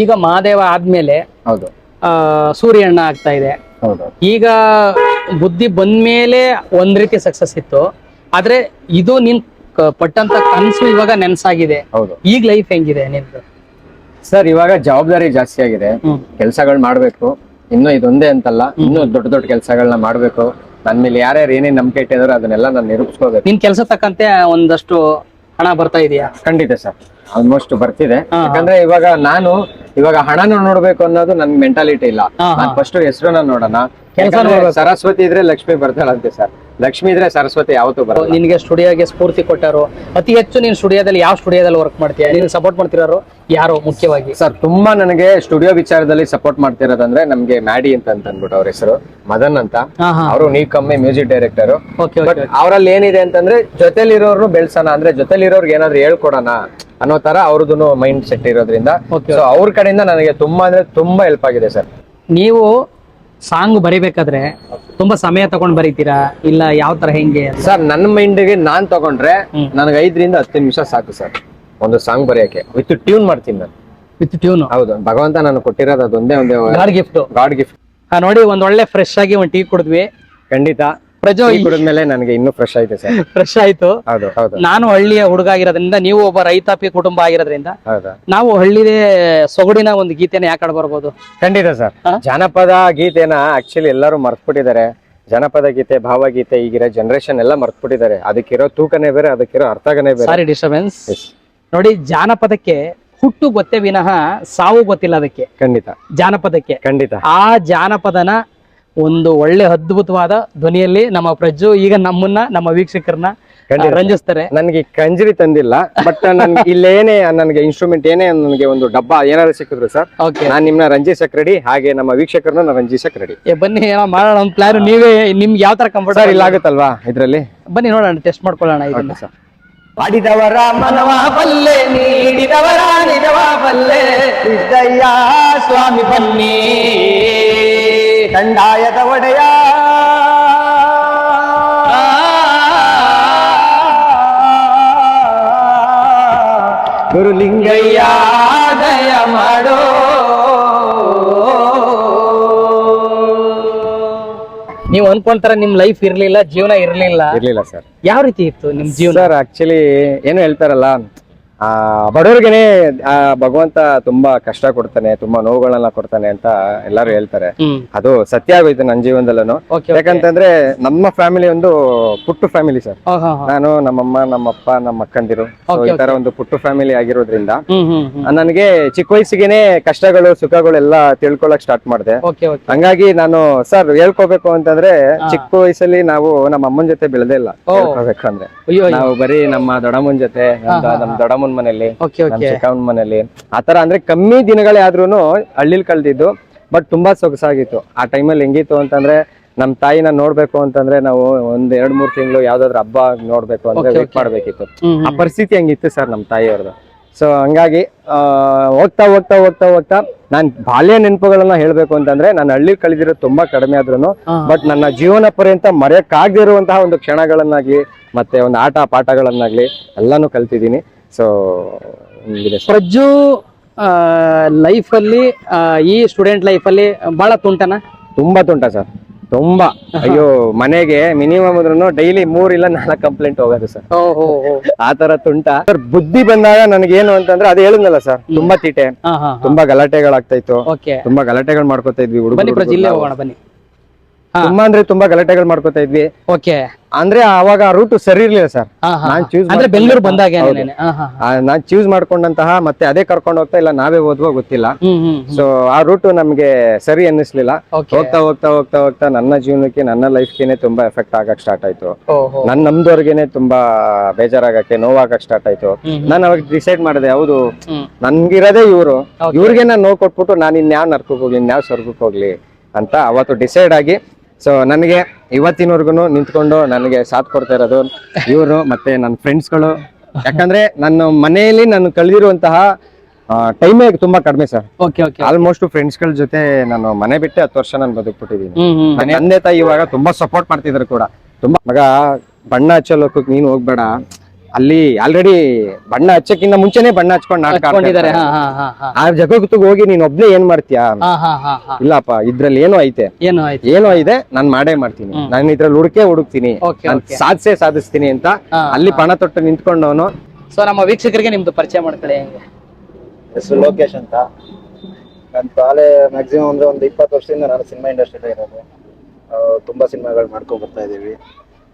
ಈಗ ಮಹಾದೇವ ಆದ್ಮೇಲೆ ಹೌದು. ಸೂರ್ಯಣ್ಣ ಆಗ್ತಾ ಇದೆ. ಹೌದು. ಈಗ ಬುದ್ಧಿ ಬಂದ್ಮೇಲೆ ಒಂದ್ ರೀತಿ ಸಕ್ಸಸ್ ಇತ್ತು. ಆದ್ರೆ ಇದು ನಿನ್ ಪಟ್ಟಂತ ಕನಸು ಇವಾಗ ನೆನ್ಸಾಗಿದೆ. ಹೌದು. ಈಗ ಲೈಫ್ ಹೆಂಗಿದೆ ನಿಮ್ದು ಸರ್ ಇವಾಗ ಜವಾಬ್ದಾರಿ ಜಾಸ್ತಿ ಆಗಿದೆ. ಕೆಲಸಗಳು ಕೆಲ್ಸಗಳು ಮಾಡ್ಬೇಕು. ಇನ್ನು ಇದೊಂದೇ ಅಂತಲ್ಲ. ಇನ್ನು ದೊಡ್ಡ ದೊಡ್ಡ ಕೆಲಸಗಳನ್ನ ಮಾಡ್ಬೇಕು. ನನ್ ಮೇಲೆ ಯಾರ್ಯಾರು ಏನೇನ್ ನಂಬಿಕೆ ಇಟ್ಟಿದಾರೋ ಅದನ್ನೆಲ್ಲ ನಾನು ನಿರೂಪಿಸ್ಕೋಬೇಕು. ನಿನ್ ಕೆಲಸ ತಕ್ಕಂತೆ ಒಂದಷ್ಟು ಹಣ ಬರ್ತಾ ಇದೆಯಾ? ಖಂಡಿತ ಸರ್. ಆಲ್ಮೋಸ್ಟ್ ಬರ್ತಿದೆ. ಯಾಕಂದ್ರೆ ಇವಾಗ ನಾನು ಇವಾಗ ಹಣನ ನೋಡ್ಬೇಕು ಅನ್ನೋದು ನನ್ ಮೆಂಟಾಲಿಟಿ ಇಲ್ಲ. ನಾನು ಫಸ್ಟ್ ಹೆಸರನ್ನ ನೋಡೋಣ. ಯಾಕಂದ್ರೆ ಸರಸ್ವತಿ ಇದ್ರೆ ಲಕ್ಷ್ಮಿ ಬರ್ತಾಳಂತೆ ಸರ್. ಲಕ್ಷ್ಮಿ ಇದ್ರೆ ಸರಸ್ವತಿ ಯಾವತ್ತೂ ಬರಲ್ಲ. ನಿನ್ಗೆ ಸ್ಟುಡಿಯೋಗೆ ಸ್ಫೂರ್ತಿ ಕೊಟ್ಟರು. ಅತಿ ಹೆಚ್ಚು ನೀನ್ ಸ್ಟುಡಿಯೋದಲ್ಲಿ ಯಾವ ಸ್ಟುಡಿಯೋದಲ್ಲಿ ವರ್ಕ್ ಮಾಡ್ತೀಯ? ನೀನ್ ಸಪೋರ್ಟ್ ಮಾಡ್ತಿರೋ ಯಾರು ಮುಖ್ಯವಾಗಿ? ಸರ್ ತುಂಬಾ ನನಗೆ ಸ್ಟುಡಿಯೋ ವಿಚಾರದಲ್ಲಿ ಸಪೋರ್ಟ್ ಮಾಡ್ತಿರೋದಂದ್ರೆ ನಮ್ಗೆ ಮ್ಯಾಡಿ ಅಂತ ಅಂತ ಅಂದ್ಬಿಟ್ಟು ಅವ್ರ ಹೆಸರು. ಮದನ್ ಅಂತ. ಅವರು ನೀ ಕಮ್ಮಿ ಮ್ಯೂಸಿಕ್ ಡೈರೆಕ್ಟರ್. ಅವರಲ್ಲಿ ಏನಿದೆ ಅಂತಂದ್ರೆ ಜೊತೆಲಿರೋರ್ನು ಬೆಳ್ಸೋಣ. ಅಂದ್ರೆ ಜೊತೆಲಿರೋರ್ಗೆ ಏನಾದ್ರು ಹೇಳ್ಕೊಡೋಣ. ಅನ್ನೋ ತರ ಅವ್ರದ್ದು ಮೈಂಡ್ ಸೆಟ್ ಇರೋದ್ರಿಂದ. ಸೊ ಅವ್ರ ಕಡೆಯಿಂದ ನನಗೆ ತುಂಬಾ ಅಂದ್ರೆ ತುಂಬಾ ಹೆಲ್ಪ್ ಆಗಿದೆ ಸರ್. ನೀವು ಸಾಂಗ್ ಬರಿಬೇಕಾದ್ರೆ ತುಂಬಾ ಸಮಯ ತಗೊಂಡ್ ಬರೀತೀರಾ? ಇಲ್ಲ ಯಾವ ತರ ಹೆಂಗೆ ಸರ್ ನನ್ನ ಮೈಂಡ್ಗೆ ನಾನ್ ತಗೊಂಡ್ರೆ. ನನಗೆ ಐದರಿಂದ ಹತ್ತು ನಿಮಿಷ ಸಾಕು ಸರ್. ಒಂದು ಸಾಂಗ್ ಬರೆಯಕ್ಕೆ. ವಿತ್ ಟ್ಯೂನ್ ಮಾಡ್ತೀನಿ ನಾನು. ವಿತ್ ಟ್ಯೂನ್ ಹೌದು. ಭಗವಂತ ನಾನು ಕೊಟ್ಟಿರೋದು ಅದೊಂದೇ ಒಂದೇ ಗಾಡ್ ಗಿಫ್ಟ್ ಗಾಡ್ ಗಿಫ್ಟ್ ನೋಡಿ ಒಂದ್ ಒಳ್ಳೆ ಫ್ರೆಶ್ ಆಗಿ ಒಂದ್ ಟೀ ಕುಡಿದ್ವಿ. ಖಂಡಿತ. ಪ್ರಜೋ ಕುಡಿದ್ಮೇಲೆ ನನಗೆ ಇನ್ನೂ ಫ್ರೆಶ್ ಆಯ್ತು ಸರ್. ಫ್ರೆಶ್ ಆಯ್ತು. ಹೌದು ಹೌದು. ನಾನು ಹಳ್ಳಿಯ ಹುಡುಗ ಆಗಿರೋದ್ರಿಂದ ನೀವು ಒಬ್ಬ ರೈತಾಪಿ ಕುಟುಂಬ ಆಗಿರೋದ್ರಿಂದ ಹೌದಾ. ನಾವು ಹಳ್ಳಿ ಸೊಗಡಿನ ಒಂದು ಗೀತೆನ ಯಾಕೆ ಬರ್ಬೋದು? ಖಂಡಿತ ಸರ್? ಜಾನಪದ ಗೀತೆನ ಆಕ್ಚುಲಿ ಎಲ್ಲರೂ ಮರ್ತ್ಬಿಟ್ಟಿದ್ದಾರೆ. ಜನಪದ ಗೀತೆ ಭಾವಗೀತೆ ಈಗಿರೋ ಜನರೇಷನ್ ಎಲ್ಲ ಮರ್ತ್ಬಿಟ್ಟಿದ್ದಾರೆ. ಅದಕ್ಕಿರೋ ತೂಕನೇ ಬೇರೆ ಅದಕ್ಕಿರೋ ಅರ್ಥಗನೇ ಬೇರೆ. Sorry disturbance. ನೋಡಿ ಜಾನಪದಕ್ಕೆ ಹುಟ್ಟು ಗೊತ್ತೇ ವಿನಃ ಸಾವು ಗೊತ್ತಿಲ್ಲ ಅದಕ್ಕೆ. ಖಂಡಿತ. ಜಾನಪದಕ್ಕೆ. ಖಂಡಿತ. ಆ ಜಾನಪದನ ಒಂದು ಒಳ್ಳೆ ಅದ್ಭುತವಾದ ಧ್ವನಿಯಲ್ಲಿ ನಮ್ಮ ಪ್ರಜ್ಜು ಈಗ ನಮ್ಮನ್ನ ನಮ್ಮ ವೀಕ್ಷಕರನ್ನ. ರಂಜಿಸ್ತಾರೆ. ನನಗೆ ಕಂಜರಿ ತಂದಿಲ್ಲ ಬಟ್ ನನ್ಗೆ ಇಲ್ಲೇನೇ ನನಗೆ ಇನ್ಸ್ಟ್ರೂಮೆಂಟ್ ಏನೇ ನನಗೆ ಒಂದು ಡಬ್ಬ ಏನಾದ್ರು ಸಿಕ್ಕಿದ್ರು ಸರ್ ನಾನು ನಿಮ್ನ ರಂಜಿಸಕ್ ರೆಡಿ ಹಾಗೆ ನಮ್ಮ ವೀಕ್ಷಕರನ್ನ ನಾನು ರಂಜಿಸಕ್ ರೆಡಿ ಬನ್ನಿ ಏನೋ ಮಾಡೋಣ ಒಂದು ಪ್ಲಾನ್ ನೀವೇ ನಿಮ್ಗೆ ಯಾವ ತರ ಕಂಫರ್ಟ್ ಇಲ್ಲ ಆಗುತ್ತಲ್ವಾ ಇದರಲ್ಲಿ? ಬನ್ನಿ ನೋಡೋಣ ಟೆಸ್ಟ್ ಮಾಡ್ಕೊಳ್ಳೋಣ ಇದನ್ನ. ಸರ್ ಮಾಡಿದವರ ಮನವ ಬಲ್ಲೆ ನೀಡಿದವರ ನಿಜವ ಬಲ್ಲೆ ಸಿದ್ದಯ್ಯ ಸ್ವಾಮಿ ಬನ್ನಿ. ಕಂದಾಯದ ಒಡೆಯ. ಗುರುಲಿಂಗಯ್ಯ ದಯ ಮಾಡೋ. ನೀವು ಅನ್ಕೊಂತಾರ ನಿಮ್ ಲೈಫ್ ಇರ್ಲಿಲ್ಲ ಜೀವನ ಇರ್ಲಿಲ್ಲ. ಇರ್ಲಿಲ್ಲ ಸರ್. ಯಾವ ರೀತಿ ಇತ್ತು ನಿಮ್ ಜೀವನ? ಸರ್ ಆಕ್ಚುಲಿ ಏನು ಹೇಳ್ತಾರಲ್ಲ ಆ ಬಡವರಿಗೆನೆ ಆ ಭಗವಂತ ತುಂಬಾ ಕಷ್ಟ ಕೊಡ್ತಾನೆ ತುಂಬಾ ನೋವುಗಳನ್ನ ಕೊಡ್ತಾನೆ ಅಂತ ಎಲ್ಲರೂ ಹೇಳ್ತಾರೆ. ಅದು ಸತ್ಯ ಆಗೋಯ್ತು ನನ್ನ ಜೀವನದಲ್ಲೂ ಯಾಕಂತಂದ್ರೆ ನಮ್ಮ ಫ್ಯಾಮಿಲಿ ಒಂದು ಪುಟ್ಟು ಫ್ಯಾಮಿಲಿ ಸರ್. ನಾನು ನಮ್ಮಮ್ಮ ನಮ್ಮಪ್ಪ ನಮ್ಮ ಅಕ್ಕಂದಿರು ಈ ತರ ಒಂದು ಪುಟ್ಟು ಫ್ಯಾಮಿಲಿ ಆಗಿರೋದ್ರಿಂದ ನನಗೆ ಚಿಕ್ಕ ವಯಸ್ಸಿಗೆನೆ ಕಷ್ಟಗಳು ಸುಖಗಳೆಲ್ಲ ತಿಳ್ಕೊಳಕ್ ಸ್ಟಾರ್ಟ್ ಮಾಡಿದೆ. ಹಂಗಾಗಿ ನಾನು ಸರ್ ಹೇಳ್ಕೋಬೇಕು ಅಂತಂದ್ರೆ ಚಿಕ್ಕ ವಯಸ್ಸಲ್ಲಿ ನಾವು ನಮ್ಮ ಅಮ್ಮನ ಜೊತೆ ಬೆಳೆದೇ ಇಲ್ಲ. ಹೇಳ್ಕೋಬೇಕು ಅಂದ್ರೆ ನಾವು ಬರೀ ನಮ್ಮ ದೊಡಮ್ಮನ್ ಜೊತೆ ನಮ್ ನಮ್ ದೊಡಮ್ಮನ್ ಮನೇಲಿ ಚಿಕ್ಕಮ್ಮನ ನಮ್ ಮನೇಲಿ ಆತರ ಅಂದ್ರೆ ಕಮ್ಮಿ ದಿನಗಳೇ ಆದ್ರೂನು ಹಳ್ಳಿಲ್ ಕಳ್ದಿದ್ದು ಬಟ್ ತುಂಬಾ ಸೊಗಸಾಗಿತ್ತು. ಆ ಟೈಮಲ್ಲಿ ಹೆಂಗಿತ್ತು ಅಂತಂದ್ರೆ ನಮ್ ತಾಯಿನ ನೋಡ್ಬೇಕು ಅಂತಂದ್ರೆ ನಾವು ಒಂದ್ ಎರಡ್ ಮೂರ್ ತಿಂಗಳು ಯಾವ್ದಾದ್ರು ಹಬ್ಬ ನೋಡ್ಬೇಕು ಅಂದ್ರೆ ವೇಟ್ ಮಾಡ್ಬೇಕಿತ್ತು. ಆ ಪರಿಸ್ಥಿತಿ ಹಂಗಿತ್ತು ಸರ್ ನಮ್ಮ ತಾಯಿಯವ್ರದ್ದು? ಸೊ ಹಂಗಾಗಿ ಆ, ಹೋಗ್ತಾ ಹೋಗ್ತಾ ಹೋಗ್ತಾ ಹೋಗ್ತಾ ನಾನ್ ಬಾಲ್ಯ ನೆನಪುಗಳನ್ನ ಹೇಳ್ಬೇಕು ಅಂತಂದ್ರೆ ನಾನು ಹಳ್ಳಿ ಕಳೆದಿರೋದು ತುಂಬಾ ಕಡಿಮೆ ಆದ್ರೂ ಬಟ್ ನನ್ನ ಜೀವನ ಪರ್ಯಂತ ಮರೆಯಕ್ಕಾಗದಿರುವಂತಹ ಒಂದು ಕ್ಷಣಗಳನ್ನಾಗ್ಲಿ ಮತ್ತೆ ಒಂದು ಆಟ ಪಾಠಗಳನ್ನಾಗ್ಲಿ ಎಲ್ಲಾನು ಕಲ್ತಿದ್ದೀನಿ. ಸೊ ಪ್ರಜ್ಜು ಲೈಫಲ್ಲಿ ಅಲ್ಲಿ ಈ ಸ್ಟೂಡೆಂಟ್ ಲೈಫಲ್ಲಿ ಭಾಳ ಬಹಳ ತುಂಟನ? ತುಂಬಾ ತುಂಟ ಸರ್ ತುಂಬಾ. ಅಯ್ಯೋ ಮನೆಗೆ ಮಿನಿಮಮ್ ಅಂದ್ರೂ ಡೈಲಿ ಮೂರ್ ಇಲ್ಲ ನಾಲ್ಕು ಕಂಪ್ಲೇಂಟ್ ಹೋಗೋದು ಸರ್ ಆ ತರ ತುಂಟ. ಸರ್ ಬುದ್ಧಿ ಬಂದಾಗ ನನಗೇನು ಅಂತಂದ್ರೆ ಅದು ಹೇಳಿದ್ನಲ್ಲ ಸರ್ ತುಂಬಾ ತೀಟೆ. ತುಂಬಾ ಗಲಾಟೆಗಳಾಗ್ತಾ ಇತ್ತು. ತುಂಬಾ ಗಲಾಟೆಗಳು ಮಾಡ್ಕೊತಾ ಇದ್ವಿ ಹೋಗೋಣ ಬನ್ನಿ. ತುಂಬಾ ಅಂದ್ರೆ ತುಂಬಾ ಗಲಾಟೆಗಳು ಮಾಡ್ಕೊತಾ ಇದ್ವಿ. ಓಕೆ. ಅಂದ್ರೆ ಅವಾಗ ರೂಟ್ ಸರಿ ಇರ್ಲಿಲ್ಲ ಸರ್ ನಾನ್ ಅಂದ್ರೆ ಬೆಂಗಳೂರು ಬಂದಾಗ ನಾನ್ ಚೂಸ್ ಮಾಡ್ಕೊಂಡಂತಹ ಮತ್ತೆ ಅದೇ ಕರ್ಕೊಂಡು ಹೋಗ್ತಾ ಇಲ್ಲ ನಾವೇ ಓದ್ವೋ ಗೊತ್ತಿಲ್ಲ. ಸೊ ಆ ರೂಟ್ ನಮ್ಗೆ ಸರಿ ಅನ್ನಿಸ್ಲಿಲ್ಲ. ಹೋಗ್ತಾ ಹೋಗ್ತಾ ಹೋಗ್ತಾ ಹೋಗ್ತಾ ನನ್ನ ಜೀವನಕ್ಕೆ ನನ್ನ ಲೈಫ್ಗೆನೆ ತುಂಬಾ ಎಫೆಕ್ಟ್ ಆಗಕ್ ಸ್ಟಾರ್ಟ್ ಆಯ್ತು. ನನ್ ನಮ್ದವ್ರಿಗೆನೆ ತುಂಬಾ ಬೇಜಾರಾಗಕ್ಕೆ ನೋವಾಗಕ್ ಸ್ಟಾರ್ಟ್ ಆಯ್ತು. ನಾನು ಅವಾಗ ಡಿಸೈಡ್ ಮಾಡಿದೆ ಹೌದು. ನನ್ಗಿರೋದೇ ಇವ್ರು. ಇವ್ರಿಗೆ ನಾನು ನೋವು ಕೊಟ್ಬಿಟ್ಟು ನಾನು ಇನ್ಯಾವ್ ನರ್ಕಕ್ಕೆ ಹೋಗ್ಲಿ ಇನ್ಯಾವ್ ಸ್ವರ್ಗಕ್ಕೆ ಹೋಗ್ಲಿ ಅಂತ ಅವತ್ತು ಡಿಸೈಡ್ ಆಗಿ ಸೊ ನನಗೆ ಇವತ್ತಿನವರೆಗೂ ನಿಂತ್ಕೊಂಡು ನನಗೆ ಸಾಥ್ ಕೊಡ್ತಾ ಇರೋದು ಇವರು ಮತ್ತೆ ನನ್ನ ಫ್ರೆಂಡ್ಸ್ಗಳು ಯಾಕಂದ್ರೆ ನನ್ನ ಮನೆಯಲ್ಲಿ ನಾನು ಕಳೆದಿರುವಂತಹ ಟೈಮೇ ತುಂಬಾ ಕಡಿಮೆ ಸರ್ ಓಕೆ ಫ್ರೆಂಡ್ಸ್ ಆಲ್ಮೋಸ್ಟ್ ಫ್ರೆಂಡ್ಸ್ಗಳ ಜೊತೆ ನಾನು ಮನೆ ಬಿಟ್ಟೆ ಹತ್ತು ವರ್ಷ ನಾನು ಬದುಕ್ಬಿಟ್ಟಿದ್ದೀನಿ ತಂದೆ ತಾಯಿ ಇವಾಗ ತುಂಬಾ ಸಪೋರ್ಟ್ ಮಾಡ್ತಿದ್ರು ಕೂಡ. ತುಂಬಾ ಮಗ ಬಣ್ಣ ಹಚ್ಚಲು ನೀನು ಹೋಗ್ಬೇಡ. ಅಲ್ಲಿ ಆಲ್ರೆಡಿ ಬಣ್ಣ ಹಚ್ಚಕ್ಕಿಂತ ಮುಂಚೆನೆ ಬಣ್ಣ ಹಚ್ಕೊಂಡು ನಾಟಕ ಹಚ್ಕೊಂಡಿದ್ದಾರೆ. ಆಡ್ತಾ ಹಾ ಹಾ ಹಾ ಹಾ. ಆ ಜಗತ್ತಿಗೆ ಹೋಗಿ ನೀನ್ ಒಬ್ನೇ ಏನ್ ಮಾಡ್ತೀಯಾ? ಹಾ ಹಾ ಹಾ ಹಾ. ಇಲ್ಲಪ್ಪ ಇದ್ರಲ್ಲಿ ಏನೋ ಐತೆ. ಏನು ಆಯ್ತು ಏನೋ ಇದೆ ನಾನ್ ಮಾಡೇ ಮಾಡ್ತೀನಿ. ನಾನು ಇದ್ರಲ್ಲಿ ಹುಡುಕೆ ಹುಡುಕ್ತೀನಿ. ನಾನ್ ಸಾಧಿಸೇ ಸಾಧಿಸ್ತೀನಿ ಅಂತ ಹಾ, ಅಲ್ಲಿ ಪಣ ತೊಟ್ಟು ನಿಂತ್ಕೊಂಡವನು. ಸೊ ನಮ್ಮ ವೀಕ್ಷಕರಿಗೆ ನಿಮ್ದು ಪರಿಚಯ ಮಾಡ್ಕೊಳ್ಳಿ ಹೆಂಗೆ? ಹೆಸರು ಲೋಕೇಶ್ ಅಂತ. ನನ್ನ ಕಾಲೇ ಮ್ಯಾಕ್ಸಿಮಮ್ ಅಂದ್ರೆ ಒಂದು ಇಪ್ಪತ್ತು ವರ್ಷದಿಂದ ನಾನು ಸಿನಿಮಾ ಇಂಡಸ್ಟ್ರಿಯಲ್ಲಿ ಇರೋದು. ಆ, ತುಂಬಾ ಸಿನಿಮಾಗಳು ಮಾಡ್ಕೊಂಡ್ ಬರ್ತಾ ಇದೀವಿ.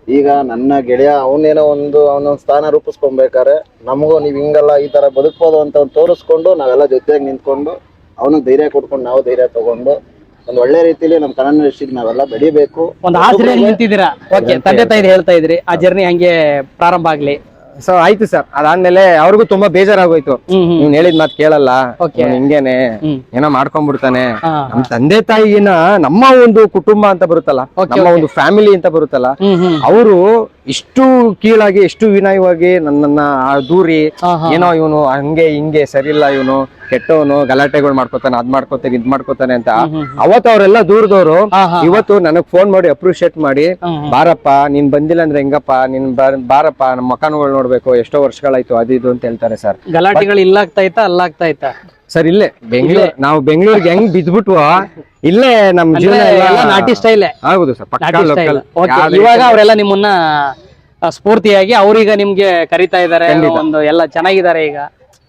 ಈಗ ನನ್ನ ಗೆಳೆಯ, ಅವನೇನೋ ಒಂದು, ಅವನೊಂದು ಸ್ಥಾನ ರೂಪಿಸ್ಕೊಬೇಕಾರೆ ನಮಗೂ ನೀವು ಹಿಂಗಲ್ಲ ಈ ತರ ಬದುಕ್ಬೋದು ಅಂತ ಒಂದು ತೋರಿಸ್ಕೊಂಡು ನಾವೆಲ್ಲ ಜೊತೆಯಾಗಿ ನಿಂತ್ಕೊಂಡು ಅವನಿಗೆ ಧೈರ್ಯ ಕೊಡ್ಕೊಂಡು ನಾವು ಧೈರ್ಯ ತಗೊಂಡು ಒಂದು ಒಳ್ಳೆ ರೀತಿಲಿ ನಮ್ಮ ಕನ್ನಡ ಇಂಡಸ್ಟ್ರಿಗೆ ನಾವೆಲ್ಲ ಬೆಳಿಬೇಕು. ಒಂದು ಆಸರೆ ನಿಂತಿದ್ದೀರಾ? ಓಕೆ ತಂದೆ ತಾಯಿ ಹೇಳ್ತಾ ಇದ್ರಿ, ಆ ಜರ್ನಿ ಹಂಗೆ ಪ್ರಾರಂಭ ಆಗ್ಲಿ. ಸೊ ಆಯ್ತು ಸರ್. ಅದಾದ್ಮೇಲೆ ಅವ್ರಿಗೂ ತುಂಬಾ ಬೇಜಾರಾಗೋಯ್ತು. ನೀನ್ ಹೇಳಿದ್ ಮಾತು ಕೇಳಲ್ಲ. ಹಿಂಗೇನೆ. ಏನೋ ಮಾಡ್ಕೊಂಡ್ಬಿಡ್ತಾನೆ. ನಮ್ ತಂದೆ ತಾಯಿನ ನಮ್ಮ ಒಂದು ಕುಟುಂಬ ಅಂತ ಬರುತ್ತಲ್ಲ ನಮ್ಮ ಒಂದು ಫ್ಯಾಮಿಲಿ ಅಂತ ಬರುತ್ತಲ್ಲ ಅವರು ಇಷ್ಟು ಕೀಳಾಗಿ ಎಷ್ಟು ವಿನಯವಾಗಿ ನನ್ನನ್ನ ದೂರಿ ಏನೋ ಇವನು ಹಂಗೆ ಹಿಂಗೆ ಸರಿಯಿಲ್ಲ ಇವನು ಕೆಟ್ಟವನು ಗಲಾಟೆಗಳು ಮಾಡ್ಕೋತಾನೆ ಅದ್ ಮಾಡ್ಕೋತಾನೆ ಇದ್ ಮಾಡ್ಕೋತಾನೆ ಅಂತ. ಅವತ್ ಅವರೆಲ್ಲ ದೂರದವರು ಇವತ್ತು ನನಗ್ ಫೋನ್ ಮಾಡಿ ಅಪ್ರಿಶಿಯೇಟ್ ಮಾಡಿ. ಬಾರಪ್ಪ ನೀನ್ ಬಂದಿಲ್ಲ ಅಂದ್ರೆ ಹೆಂಗಪ್ಪ? ನಿನ್ ಬಾರಪ್ಪ ನಮ್ಮ ಮಕಾನುಗಳು ನೋಡ್ಬೇಕು ಎಷ್ಟೋ ವರ್ಷಗಳಾಯ್ತು ಅದು ಇದು ಅಂತ ಹೇಳ್ತಾರೆ ಸರ್. ಗಲಾಟೆಗಳು ಇಲ್ಲಾಗ್ತಾ ಇತ್ತಾ ಅಲ್ಲಾಗ್ತಾ ಇತ್ತಾ? ಸರ್ ಇಲ್ಲೇ. ಬೆಂಗಳೂರು. ನಾವು ಬೆಂಗಳೂರಿಗೆ ಹೆಂಗ್ ಬಿದ್ಬಿಟ್ವು ಇಲ್ಲೇ ನಮ್ ಜೀವನ ಎಲ್ಲ ನಾಟಿ ಸ್ಟೈಲ್. ಹೌದು ಸರ್ ಪಕ್ಕಾ ನಾಟಿ ಸ್ಟೈಲ್. ಲೋಕಲ್ ಇವಾಗ ಅವರೆಲ್ಲ ನಿಮ್ಮನ್ನ ಆ, ಸ್ಫೂರ್ತಿಯಾಗಿ ಅವ್ರೀಗ ನಿಮ್ಗೆ ಕರಿತಾ ಇದಾರೆ. ಒಂದು ಎಲ್ಲ ಚೆನ್ನಾಗಿದ್ದಾರೆ ಈಗ.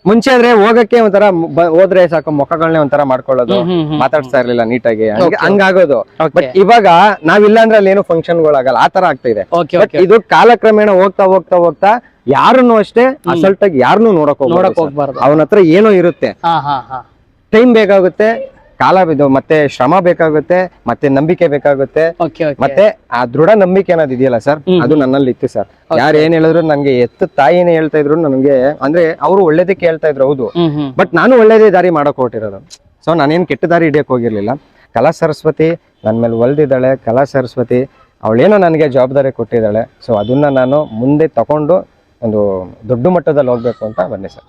ಮುಂಚೆ ಆದ್ರೆ ಹೋಗಕ್ಕೆ ಒಂಥರ ಬ- ಹೋದ್ರೆ ಸಾಕು ಮುಖಗಳನ್ನೇ ಒಂಥರ ಮಾಡ್ಕೊಳ್ಳೋದು ಮಾತಾಡ್ತಾ ಹ್ಮ್, ಹ್ಮ್. ಮಾತಾಡ್ಸ್ತಾ ಇರ್ಲಿಲ್ಲ ನೀಟಾಗಿ. ಹಂಗೆ-. ಹಂಗಾಗೋದು. ಬಟ್ ಇವಾಗ ನಾವಿಲ್ಲ ಅಂದ್ರೆ ಅಲ್ಲಿ ಏನು ಫಂಕ್ಷನ್ಗಳಾಗಲ್ಲ ಆ ತರ ಆಗ್ತಾ ಇದೆ. ಇದು ಕಾಲಕ್ರಮೇಣ ಹೋಗ್ತಾ ಹೋಗ್ತಾ ಹೋಗ್ತಾ ಯಾರನ್ನು ಅಷ್ಟೇ ಅಸಲ್ಟ್ ಆಗಿ ಯಾರನ್ನು ನೋಡಕ್ ನೋಡಕ್ ಹೋಗ್ಬಾರ್ದು. ಅವನ ಹತ್ರ ಏನೋ ಇರುತ್ತೆ. ಟೈಮ್ ಬೇಕಾಗುತ್ತೆ ಕಾಲ ಮತ್ತೆ ಶ್ರಮ ಬೇಕಾಗುತ್ತೆ ಮತ್ತೆ ನಂಬಿಕೆ ಬೇಕಾಗುತ್ತೆ ಮತ್ತೆ ಆ ದೃಢ ನಂಬಿಕೆ ಅನ್ನೋದು ಇದೆಯಲ್ಲ ಸರ್? ಅದು ನನ್ನಲ್ಲಿ ಇತ್ತು ಸರ್. ಯಾರು ಏನ್ ಹೇಳಿದ್ರು ನಂಗೆ ಎತ್ತ ತಾಯಿನೇ ಹೇಳ್ತಾ ಇದ್ರು ನನ್ಗೆ ಅಂದ್ರೆ ಅವರು ಒಳ್ಳೇದಕ್ಕೆ ಹೇಳ್ತಾ ಇದ್ರು ಹೌದು. ಬಟ್ ನಾನು ಒಳ್ಳೇದೇ ದಾರಿ ಮಾಡಕ್ ಹೊರಟಿರೋದು. ಸೊ ನಾನೇನ್ ಕೆಟ್ಟ ದಾರಿ ಹಿಡಿಯಕ್ ಹೋಗಿರ್ಲಿಲ್ಲ. ಕಲಾ ಸರಸ್ವತಿ ನನ್ನ ಮೇಲೆ ಒಲ್ದಿದ್ದಾಳೆ. ಕಲಾ ಸರಸ್ವತಿ ಅವಳೇನೋ ನನಗೆ ಜವಾಬ್ದಾರಿ ಕೊಟ್ಟಿದ್ದಾಳೆ. ಸೊ ಅದನ್ನ ನಾನು ಮುಂದೆ ತಗೊಂಡು ಒಂದು ದೊಡ್ಡ ಮಟ್ಟದಲ್ಲಿ ಹೋಗ್ಬೇಕು ಅಂತ ಬನ್ನಿ ಸರ್.